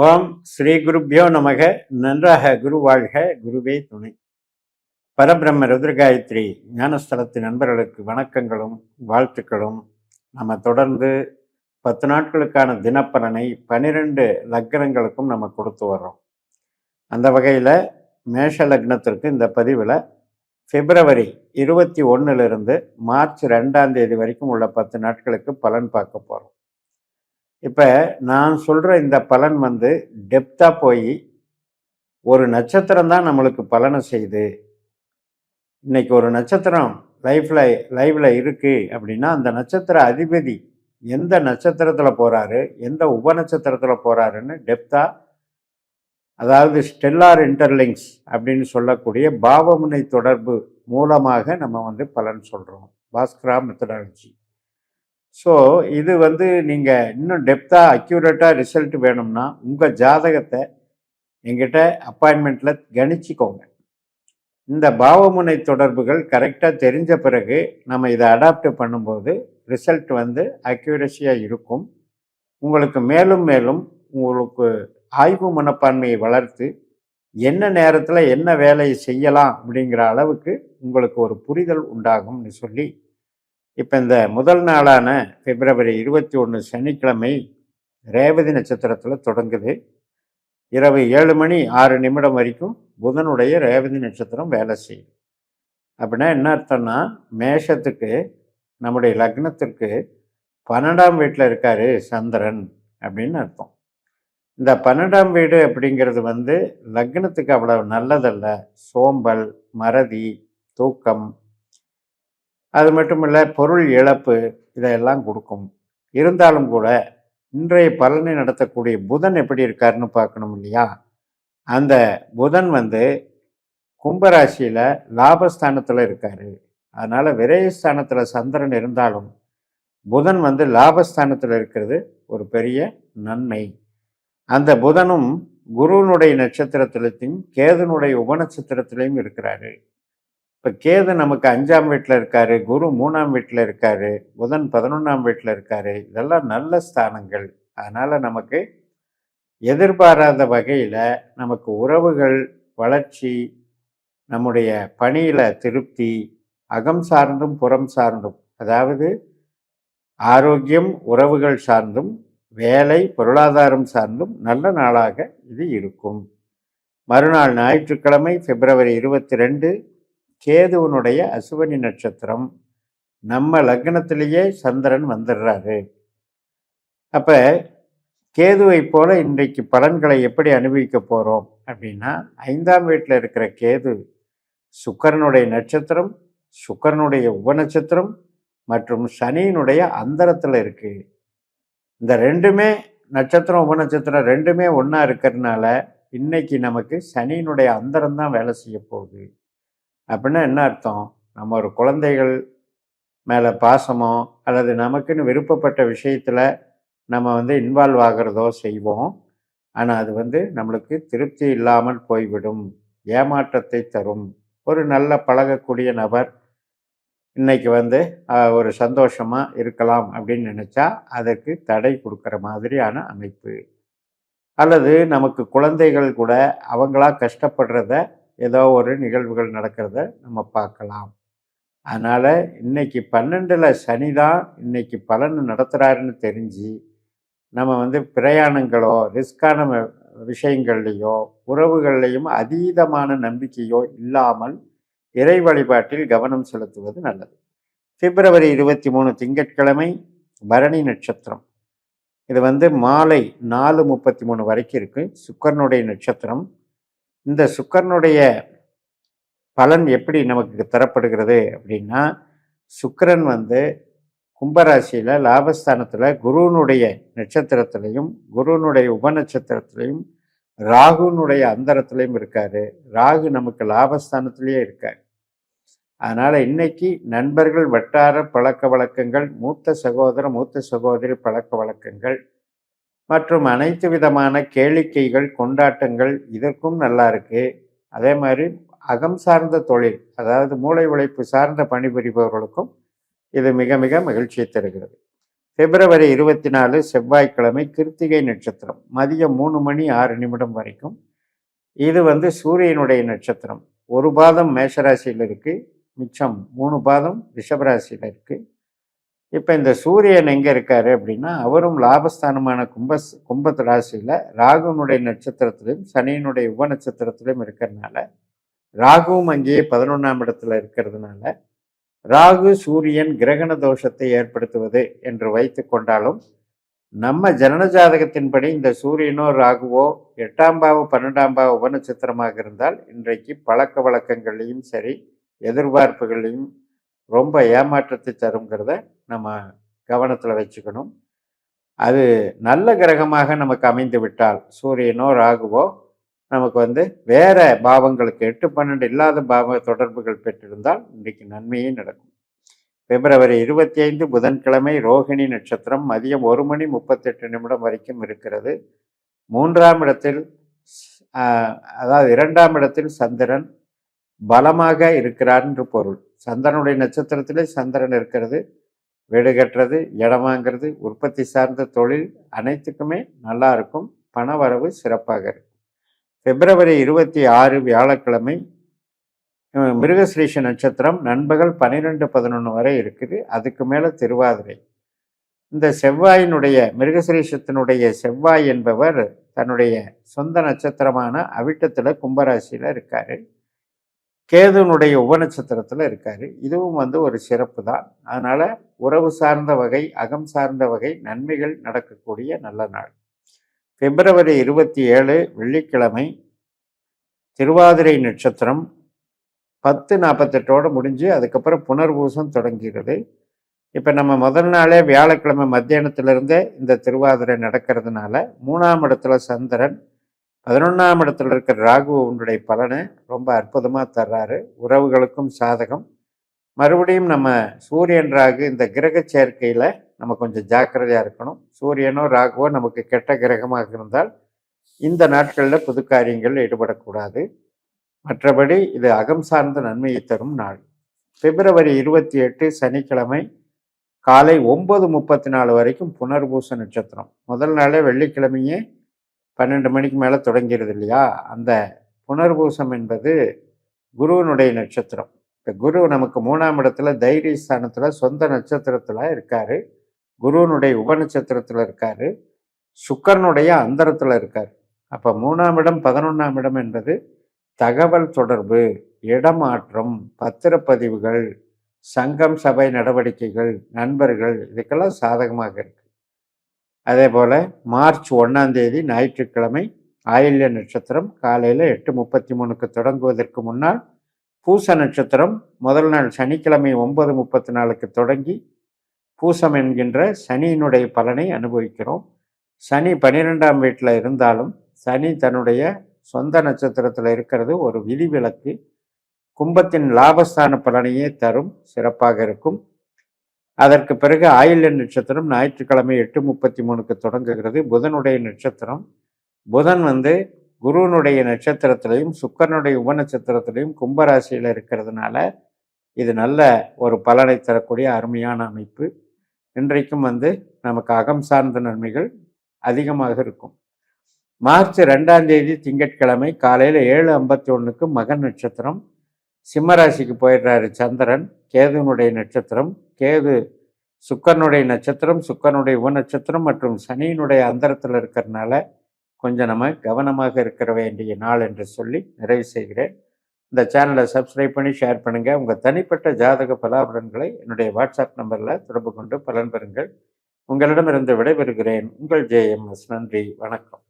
ஓம் ஸ்ரீ குருப்பியோ நமக. நன்றாக குரு வாழ்க. குருவே துணை. பரபிரம்ம ருத்ரகாயத்ரி ஞானஸ்தலத்து நண்பர்களுக்கு வணக்கங்களும் வாழ்த்துக்களும். நம்ம தொடர்ந்து பத்து நாட்களுக்கான தினப்பலனை பனிரெண்டு லக்னங்களுக்கும் நம்ம கொடுத்து வர்றோம். அந்த வகையில் மேஷ லக்னத்திற்கு இந்த பதிவில் பிப்ரவரி இருபத்தி ஒன்றுலேருந்து மார்ச் ரெண்டாம் தேதி வரைக்கும் உள்ள பத்து நாட்களுக்கு பலன் பார்க்க போகிறோம் இப்போ நான் சொல்கிற இந்த பலன் வந்து டெப்த்தாக போய் ஒரு நட்சத்திரம் தான் நம்மளுக்கு பலனை செய்யுது. இன்னைக்கு ஒரு நட்சத்திரம் லைஃப்பில் லைவில் இருக்குது அப்படின்னா அந்த நட்சத்திர அதிபதி எந்த நட்சத்திரத்தில் போகிறாரு எந்த உப நட்சத்திரத்தில் போகிறாருன்னு டெப்த்தாக அதாவது ஸ்டெல்லார் இன்டர்லிங்ஸ் அப்படின்னு சொல்லக்கூடிய பாவமுனை தொடர்பு மூலமாக நம்ம வந்து பலன் சொல்கிறோம் பாஸ்கரா மெத்தடாலஜி. ஸோ இது வந்து நீங்கள் இன்னும் டெப்த்தாக அக்யூரேட்டாக ரிசல்ட் வேணும்னா உங்கள் ஜாதகத்தை எங்கிட்ட அப்பாயின்மெண்ட்டில் கணிச்சிக்கோங்க. இந்த பாவமுனை தொடர்புகள் கரெக்டாக தெரிஞ்ச பிறகு நம்ம இதை அடாப்ட் பண்ணும்போது ரிசல்ட் வந்து அக்யூரஸியாக இருக்கும். உங்களுக்கு மேலும் மேலும் உங்களுக்கு ஆய்வு மனப்பான்மையை வளர்த்து என்ன நேரத்தில் என்ன வேலையை செய்யலாம் அப்படிங்கிற அளவுக்கு உங்களுக்கு ஒரு புரிதல் உண்டாகும்னு சொல்லி இப்போ இந்த முதல் நாளான பிப்ரவரி இருபத்தி ஒன்று சனிக்கிழமை ரேவதி நட்சத்திரத்தில் தொடங்குது. இரவு ஏழு மணி ஆறு நிமிடம் வரைக்கும் புதனுடைய ரேவதி நட்சத்திரம் வேலை செய்யும் அப்படின்னா என்ன அர்த்தம்னா மேஷத்துக்கு நம்முடைய லக்னத்திற்கு பன்னெண்டாம் வீட்டில் இருக்கார் சந்திரன் அப்படின்னு அர்த்தம். இந்த பன்னெண்டாம் வீடு அப்படிங்கிறது வந்து லக்னத்துக்கு அவ்வளவு நல்லதல்ல. சோம்பல் மறதி தூக்கம் அது மட்டும் இல்லை பொருள் இழப்பு இதையெல்லாம் கொடுக்கும். இருந்தாலும் கூட இன்றைய பலனை நடத்தக்கூடிய புதன் எப்படி இருக்காருன்னு பார்க்கணும் இல்லையா? அந்த புதன் வந்து கும்பராசியில் லாபஸ்தானத்தில் இருக்காரு. அதனால் விரயஸ்தானத்தில் சந்திரன் இருந்தாலும் புதன் வந்து லாபஸ்தானத்தில் இருக்கிறது ஒரு பெரிய நன்மை. அந்த புதனும் குருனுடைய நட்சத்திரத்திலையும் கேதுனுடைய உபநட்சத்திரத்திலையும் இருக்கிறாரு. இப்போ கேது நமக்கு அஞ்சாம் வீட்டில் இருக்காரு குரு மூணாம் வீட்டில் இருக்காரு புதன் பதினொன்றாம் வீட்டில் இருக்காரு இதெல்லாம் நல்ல ஸ்தானங்கள். அதனால் நமக்கு எதிர்பாராத வகையில் நமக்கு உறவுகள் வளர்ச்சி நம்முடைய பணியில் திருப்தி அகம் சார்ந்தும் புறம் சார்ந்தும் அதாவது ஆரோக்கியம் உறவுகள் சார்ந்தும் வேலை பொருளாதாரம் சார்ந்தும் நல்ல நாளாக இது இருக்கும். மறுநாள் ஞாயிற்றுக்கிழமை பிப்ரவரி இருபத்தி ரெண்டு கேதுவனுடைய அசுவனி நட்சத்திரம் நம்ம லக்னத்திலேயே சந்திரன் வந்துடுறாரு. அப்போ கேதுவை போல இன்றைக்கு பலன்களை எப்படி அனுபவிக்க போகிறோம் அப்படின்னா ஐந்தாம் வீட்டில் இருக்கிற கேது சுக்கரனுடைய நட்சத்திரம் சுக்கரனுடைய உபநட்சத்திரம் மற்றும் சனியினுடைய அந்தரத்தில் இருக்குது இந்த ரெண்டுமே நட்சத்திரம் உபநட்சத்திரம் ரெண்டுமே ஒன்றா இருக்கிறதுனால இன்னைக்கு நமக்கு சனியினுடைய அந்தரம் தான் வேலை செய்ய போகுது. அப்படின்னா என்ன அர்த்தம்? நம்ம ஒரு குழந்தைகள் மேலே பாசமோ அல்லது நமக்குன்னு விருப்பப்பட்ட விஷயத்தில் நம்ம வந்து இன்வால்வ் ஆகிறதோ செய்வோம். ஆனால் அது வந்து நம்மளுக்கு திருப்தி இல்லாமல் போய்விடும். ஏமாற்றத்தை தரும். ஒரு நல்ல பழகக்கூடிய நபர் இன்னைக்கு வந்து ஒரு சந்தோஷமாக இருக்கலாம் அப்படின்னு நினச்சா அதற்கு தடை கொடுக்குற மாதிரியான அமைப்பு. அல்லது நமக்கு குழந்தைகள் கூட அவங்களா கஷ்டப்படுறத ஏதோ ஒரு நிகழ்வுகள் நடக்கிறத நம்ம பார்க்கலாம். அதனால் இன்னைக்கு பன்னெண்டில் சனி தான் இன்னைக்கு பலன் நடத்துகிறாருன்னு தெரிஞ்சு நம்ம வந்து பிரயாணங்களோ ரிஸ்கான விஷயங்கள்லையோ உறவுகள்லையும் அதீதமான நம்பிக்கையோ இல்லாமல் இறை வழிபாட்டில் கவனம் செலுத்துவது நல்லது. பிப்ரவரி இருபத்தி மூணு திங்கட்கிழமை பரணி நட்சத்திரம். இது வந்து மாலை நாலு முப்பத்தி மூணு வரைக்கும் இருக்கு. சுக்கரனுடைய நட்சத்திரம். இந்த சுக்கரனுடைய பலன் எப்படி நமக்கு தரப்படுகிறது அப்படின்னா சுக்கரன் வந்து கும்பராசியில் லாபஸ்தானத்தில் குருவனுடைய நட்சத்திரத்திலையும் குருனுடைய உபநட்சத்திரத்திலையும் ராகுனுடைய அந்தரத்துலேயும் இருக்கார். ராகு நமக்கு லாபஸ்தானத்திலேயே இருக்கார். அதனால் இன்னைக்கு நண்பர்கள் வட்டார பழக்க வழக்கங்கள் மூத்த சகோதர மூத்த சகோதரி பழக்க வழக்கங்கள் மற்றும் அனைத்து விதமான கேளிக்கைகள் கொண்டாட்டங்கள் இதற்கும் நல்லா இருக்கு. அதே மாதிரி அகம் சார்ந்த தொழில் அதாவது மூளை உழைப்பு சார்ந்த பணிபுரிபவர்களுக்கும் இது மிக மிக மகிழ்ச்சியை தருகிறது. பிப்ரவரி இருபத்தி நாலு செவ்வாய்க்கிழமை கிருத்திகை நட்சத்திரம் மதியம் மூணு மணி ஆறு நிமிடம் வரைக்கும். இது வந்து சூரியனுடைய நட்சத்திரம். ஒரு பாதம் மேஷராசியில் இருக்குது மிச்சம் மூணு பாதம் ரிஷபராசியில் இருக்குது இப்போ இந்த சூரியன் எங்கே இருக்காரு அப்படின்னா அவரும் லாபஸ்தானமான கும்ப கும்பத் ராசியில் ராகுனுடைய நட்சத்திரத்திலையும் சனியினுடைய உப நட்சத்திரத்திலையும் இருக்கிறதுனால ராகுவும் அங்கேயே பதினொன்றாம் இடத்துல இருக்கிறதுனால ராகு சூரியன் கிரகண தோஷத்தை ஏற்படுத்துவது என்று வைத்து கொண்டாலும் நம்ம ஜனன ஜாதகத்தின்படி இந்த சூரியனோ ராகுவோ எட்டாம் பாவ பன்னெண்டாம் பாவ உபநட்சத்திரமாக இருந்தால் இன்றைக்கு பழக்க வழக்கங்களையும் சரி எதிர்பார்ப்புகளையும் ரொம்ப ஏமாற்றத்தை தருங்கிறத நம்ம கவனத்தில் வச்சுக்கணும். அது நல்ல கிரகமாக நமக்கு அமைந்து விட்டால் சூரியனோ ராகுவோ நமக்கு வந்து வேற பாவங்களுக்கு எட்டு பன்னெண்டு இல்லாத பாவ தொடர்புகள் பெற்றிருந்தால் இன்றைக்கு நன்மையே நடக்கும். பிப்ரவரி இருபத்தி ஐந்து புதன்கிழமை ரோகிணி நட்சத்திரம் மதியம் ஒரு மணி முப்பத்தெட்டு நிமிடம் வரைக்கும் இருக்கிறது. மூன்றாம் இடத்தில் அதாவது இரண்டாம் இடத்தில் சந்திரன் பலமாக இருக்கிறார் என்று பொருள். சந்திரனுடைய நட்சத்திரத்திலே சந்திரன் இருக்கிறது. வீடு கட்டுறது இடம் வாங்கிறது உற்பத்தி சார்ந்த தொழில் அனைத்துக்குமே நல்லா இருக்கும். பண வரவு சிறப்பாக இருக்கும். பிப்ரவரி இருபத்தி ஆறு வியாழக்கிழமை மிருகஸ்ரீஷ நட்சத்திரம் நண்பகல் பன்னிரெண்டு பதினொன்று வரை இருக்குது. அதுக்கு மேலே திருவாதிரை. இந்த செவ்வாயினுடைய மிருகசிரேஷத்தினுடைய செவ்வாய் என்பவர் தன்னுடைய சொந்த நட்சத்திரமான அவிட்டத்தில் கும்பராசியில் இருக்கார். கேதுனுடைய உபநட்சத்திரத்தில் இருக்கார். இதுவும் வந்து ஒரு சிறப்பு தான் அதனால் உறவு சார்ந்த வகை அகம் சார்ந்த வகை நன்மைகள் நடக்கக்கூடிய நல்ல நாள். பிப்ரவரி இருபத்தி ஏழு வெள்ளிக்கிழமை திருவாதிரை நட்சத்திரம் பத்து நாற்பத்தெட்டோடு முடிஞ்சு அதுக்கப்புறம் புனர்பூசம் தொடங்கிறது. இப்போ நம்ம முதல் நாளே வியாழக்கிழமை மத்தியானத்திலிருந்தே இந்த திருவாதிரை நடக்கிறதுனால மூணாம் இடத்துல சந்திரன் பதினொன்றாம் இடத்துல இருக்கிற ராகுவனுடைய பலனை ரொம்ப அற்புதமாக தர்றாரு. உறவுகளுக்கும் சாதகம். மறுபடியும் நம்ம சூரியன் ராகு இந்த கிரக சேர்க்கையில் நம்ம கொஞ்சம் ஜாக்கிரதையாக இருக்கணும். சூரியனோ ராகுவோ நமக்கு கெட்ட கிரகமாக இருந்தால் இந்த நாட்களில் புது காரியங்கள் ஈடுபடக்கூடாது. மற்றபடி இது அகம் சார்ந்த நன்மையை தரும் நாள். பிப்ரவரி இருபத்தி எட்டு சனிக்கிழமை காலை ஒன்பது முப்பத்தி நாலு வரைக்கும் புனர்பூச நட்சத்திரம். முதல் நாளே வெள்ளிக்கிழமையே பன்னெண்டு மணிக்கு மேலே தொடங்கிடுது இல்லையா? அந்த புனர்பூசம் என்பது குருவனுடைய நட்சத்திரம். இப்போ குரு நமக்கு மூணாம் இடத்துல தைரிய ஸ்தானத்தில் சொந்த நட்சத்திரத்தில் இருக்கார். குருவனுடைய உபநட்சத்திரத்தில் இருக்கார். சுக்கரனுடைய அந்தரத்தில் இருக்கார். அப்போ மூணாம் இடம் பதினொன்றாம் இடம் என்பது தகவல் தொடர்பு இடமாற்றம் பத்திரப்பதிவுகள் சங்கம் சபை நடவடிக்கைகள் நண்பர்கள் இதுக்கெல்லாம் சாதகமாக இருக்கு. அதே போல் மார்ச் ஒன்றாம் தேதி ஞாயிற்றுக்கிழமை ஆயில்ய நட்சத்திரம் காலையில் எட்டு முப்பத்தி மூணுக்கு தொடங்குவதற்கு முன்னால் பூச நட்சத்திரம் முதல் நாள் சனிக்கிழமை ஒன்பது முப்பத்தி நாலுக்கு தொடங்கி பூசம் என்கின்ற சனியினுடைய பலனை அனுபவிக்கிறோம். சனி பன்னிரெண்டாம் வீட்டில் இருந்தாலும் சனி தன்னுடைய சொந்த நட்சத்திரத்தில் இருக்கிறது ஒரு விதிவிலக்கு. கும்பத்தின் லாபஸ்தான பலனையே தரும் சிறப்பாக இருக்கும். அதற்கு பிறகு ஆயில்ய நட்சத்திரம் ஞாயிற்றுக்கிழமை எட்டு முப்பத்தி மூணுக்கு தொடங்குகிறது. புதனுடைய நட்சத்திரம். புதன் வந்து குருவனுடைய நட்சத்திரத்திலையும் சுக்கரனுடைய உபநட்சத்திரத்திலையும் கும்பராசியில் இருக்கிறதுனால இது நல்ல ஒரு பலனை தரக்கூடிய அருமையான அமைப்பு. இன்றைக்கும் வந்து நமக்கு அகம் சார்ந்த நன்மைகள் அதிகமாக இருக்கும். மார்ச் ரெண்டாம் தேதி திங்கட்கிழமை காலையில் ஏழு ஐம்பத்தி ஒன்றுக்கு மகன் நட்சத்திரம். சிம்மராசிக்கு போயிடுறாரு சந்திரன். கேதுனுடைய நட்சத்திரம். கேது சுக்கரனுடைய நட்சத்திரம் சுக்கரனுடைய உப நட்சத்திரம் மற்றும் சனியினுடைய அந்தரத்தில் இருக்கிறதுனால கொஞ்சம் நம்ம கவனமாக இருக்கிற வேண்டிய நாள் என்று சொல்லி நிறைவு செய்கிறேன். இந்த சேனலை சப்ஸ்கிரைப் பண்ணி ஷேர் பண்ணுங்கள் உங்கள் தனிப்பட்ட ஜாதக பலாபலன்களை என்னுடைய வாட்ஸ்அப் நம்பரில் தொடர்பு கொண்டு பலன் பெறுங்கள். உங்களிடமிருந்து விடைபெறுகிறேன். உங்கள் ஜேஎம்எஸ் நன்றி. வணக்கம்.